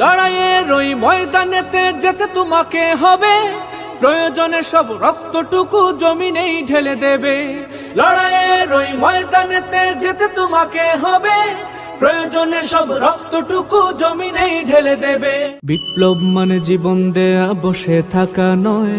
লড়াইয়ের ওই ময়দানেতে যেতে তোমাকে হবে। প্রয়োজনে সব রক্তটুকু জমিনেই ঢেলে দেবে। লড়াইয়ের ওই ময়দানেতে যেতে তোমাকে হবে। প্রয়োজনে সব রক্তটুকু জমিনেই ঢেলে দেবে। বিপ্লব মানে জীবন দেয়া, বসে থাকা নয়।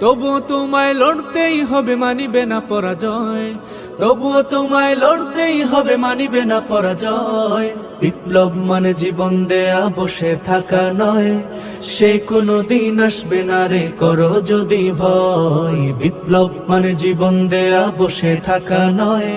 তবুও তোমায় লড়তেই হবে মানিবে না পরাজয়। তবুও তোমায় লড়তেই হবে মানিবে না পরাজয়। বিপ্লব মানে জীবন দেয়া, বসে থাকা নয়। সে কোনো দিন আসবে না রে, করো যদি ভয়। বিপ্লব মানে জীবন দেয়া, বসে থাকা নয়।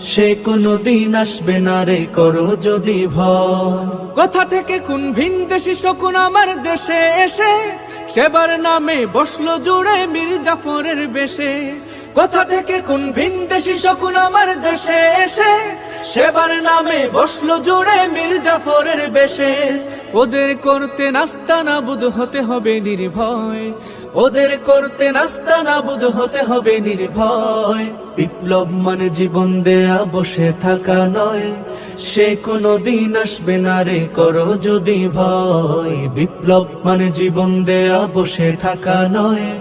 সে কোনো দিন আসবে না রে, করো যদি ভয়। কোথা থেকে কোন ভিন দেশি শকুন আমার দেশে এসে? সেবার নামে বসল জুড়ে মীর জাফরের বেশে। কোথা থেকে কোন ভিন দেশি শকুন আমার দেশে এসে? সেবার নামে বসল জুড়ে মীর জাফরের বেশে। ওদের করতে নাস্তা নাবুদ হতে হবে নির্ভয়। ওদের করতে নাস্তা নাবুদ হতে হবে নির্ভয়। বিপ্লব মানে জীবন দেয়া, বসে থাকা নয়। সে কোনো দিন আসবে না রে, করো যদি ভয়। বিপ্লব মানে জীবন দেয়া, বসে থাকা নয়।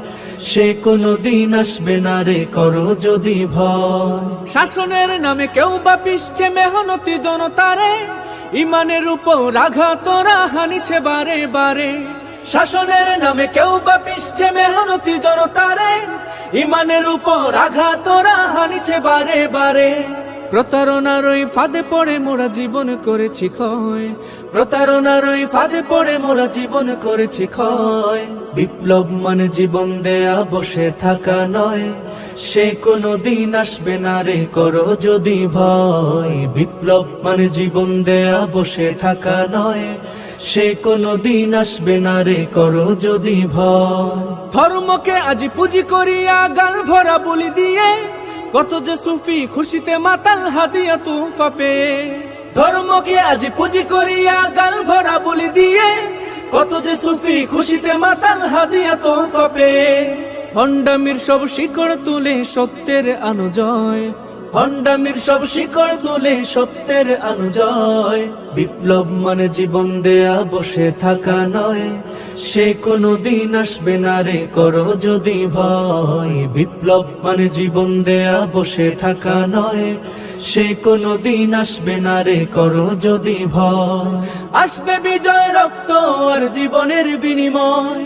সে কোনো দিন আসবে না রে, করো যদি ভয়। শাসনের নামে কেউ বা পিসছে মেহনতি জনতারে, ইমানের উপর আঘাত হানিছে বারে বারে। শাসনের নামে কেউ বা পিসছে মেহনতি জনতারে, ইমানের উপর আঘাত হানিছে বারে বারে। প্রতারণার ওই ফাঁদে পড়ে মোরা জীবন করেছি ক্ষয়। প্রতারণার ওই ফাঁদে পড়ে মোরা জীবন করেছি ক্ষয়। বিপ্লব মানে জীবন দেয়া, বসে থাকা নয়। সে কোনো দিন আসবে না রে, করো যদি ভয়। বিপ্লব মানে জীবন দেয়া, বসে থাকা নয়। সে কোনো দিন আসবে না রে, করো যদি ভয়। ধর্মকে আজ পুঁজি করিয়া গাল ভরা বলি দিয়ে কত যে সুফি খুশিতে মাতাল হাদিয়া তুফা পেয়ে। ধর্মকে আজ পুঁজি করিয়া গাল ভরা বলি দিয়ে, কত যে সুফি খুশিতে মাতাল হাদিয়া তুফা পেয়ে। হন্ডামির সব শিকড় তুলে সত্যের অনুজয় হন্ডামির সব শিকড় তুলে সত্যের অনুজয় বিপ্লব মানে জীবন দেয়া, বসে থাকা নয়। সে কোনো দিন আসবে না রে, করো যদি ভয়। বিপ্লব মানে জীবন দেয়া, বসে থাকা নয়। সে কোনো দিন আসবে না রে, করো যদি ভয়। আসবে বিজয় রক্ত আর জীবনের বিনিময়।